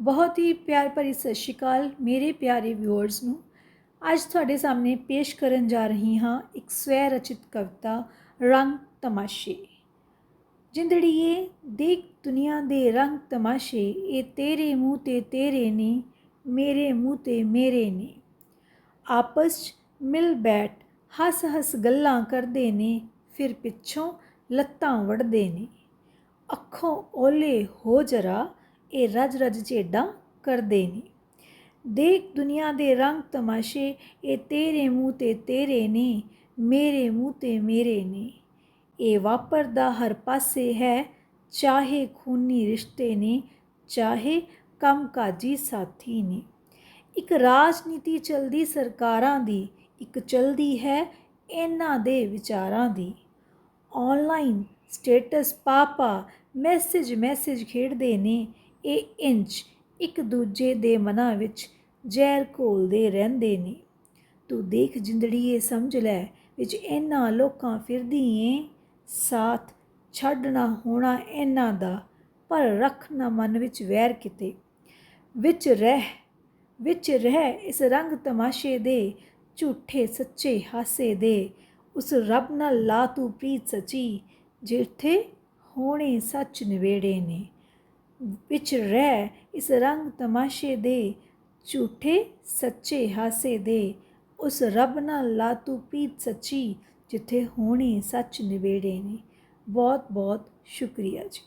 ਬਹੁਤ ਹੀ ਪਿਆਰ ਭਰੀ ਸਤਿ ਸ਼੍ਰੀ ਅਕਾਲ ਮੇਰੇ ਪਿਆਰੇ ਵਿਊਅਰਸ ਨੂੰ। ਅੱਜ ਤੁਹਾਡੇ ਸਾਹਮਣੇ ਪੇਸ਼ ਕਰਨ ਜਾ ਰਹੀ ਹਾਂ ਇੱਕ ਸਵੈ ਰਚਿਤ ਕਵਿਤਾ, ਰੰਗ ਤਮਾਸ਼ੇ। ਜਿੰਦੜੀਏ ਦੇਖ ਦੁਨੀਆ ਦੇ ਰੰਗ ਤਮਾਸ਼ੇ, ਇਹ ਤੇਰੇ ਮੂੰਹ ਤੇ ਤੇਰੇ ਨੇ, ਮੇਰੇ ਮੂੰਹ ਤੇ ਮੇਰੇ ਨੇ। ਆਪਸ 'ਚ ਮਿਲ ਬੈਠ, ਹੱਸ ਹੱਸ ਗੱਲਾਂ ਕਰਦੇ ਨੇ, ਫਿਰ ਪਿੱਛੋਂ ਲੱਤਾਂ ਵੜਦੇ ਨੇ। ਅੱਖੋਂ ਓਲੇ ਹੋ ਜਰਾ ਇਹ ਰਜ ਰਜ ਝੇਡਾਂ ਕਰਦੇ ਨੇ। ਦੇਖ ਦੁਨੀਆ ਦੇ ਰੰਗ ਤਮਾਸ਼ੇ, ਇਹ ਤੇਰੇ ਮੂੰਹ ਤੇ ਤੇਰੇ ਨੇ, ਮੇਰੇ ਮੂੰਹ ਤੇ ਮੇਰੇ ਨੇ। ਇਹ ਵਾਪਰਦਾ ਹਰ ਪਾਸੇ ਹੈ, ਚਾਹੇ ਖੂਨੀ ਰਿਸ਼ਤੇ ਨੇ, ਚਾਹੇ ਕੰਮਕਾਜੀ ਸਾਥੀ ਨੇ। ਇੱਕ ਰਾਜਨੀਤੀ ਚਲਦੀ ਸਰਕਾਰਾਂ ਦੀ, ਇੱਕ ਚਲਦੀ ਹੈ ਇਹਨਾਂ ਦੇ ਵਿਚਾਰਾਂ ਦੀ। ਆਨਲਾਈਨ ਸਟੇਟਸ ਪਾਪਾ ਮੈਸੇਜ ਮੈਸੇਜ ਖੇਡਦੇ ਨੇ ਇਹ ਇੰਚ ਇੱਕ ਦੂਜੇ ਦੇ ਮਨਾਂ ਵਿੱਚ ਜ਼ਹਿਰ ਘੋਲਦੇ ਰਹਿੰਦੇ ਨੇ। ਤੂੰ ਦੇਖ ਜਿੰਦੜੀਏ ਸਮਝ ਲੈ ਵਿੱਚ ਇਹਨਾਂ ਲੋਕਾਂ ਫਿਰਦੀ ਏ। ਸਾਥ ਛੱਡਣਾ ਹੋਣਾ ਇਹਨਾਂ ਦਾ, ਪਰ ਰੱਖ ਨਾ ਮਨ ਵਿੱਚ ਵੈਰ ਕਿਤੇ। ਵਿੱਚ ਰਹਿ ਵਿੱਚ ਰਹਿ ਇਸ ਰੰਗ ਤਮਾਸ਼ੇ ਦੇ, ਝੂਠੇ ਸੱਚੇ ਹਾਸੇ ਦੇ। ਉਸ ਰੱਬ ਨਾਲ ਲਾ ਤੂੰ ਪ੍ਰੀਤ ਸੱਚੀ, ਜਿੱਥੇ ਹੋਣੇ ਸੱਚ ਨਿਵੇੜੇ ਨੇ। ਵਿੱਚ ਰਹਿ ਇਸ ਰੰਗ ਤਮਾਸ਼ੇ ਦੇ, ਝੂਠੇ ਸੱਚੇ ਹਾਸੇ ਦੇ। ਉਸ ਰੱਬ ਨਾਲ ਲਾ ਤੂੰ ਪ੍ਰੀਤ ਸੱਚੀ ਜਿੱਥੇ ਹੋਣੇ ਸੱਚ ਨਿਵੇੜੇ ਨੇ। ਬਹੁਤ ਬਹੁਤ ਸ਼ੁਕਰੀਆ ਜੀ।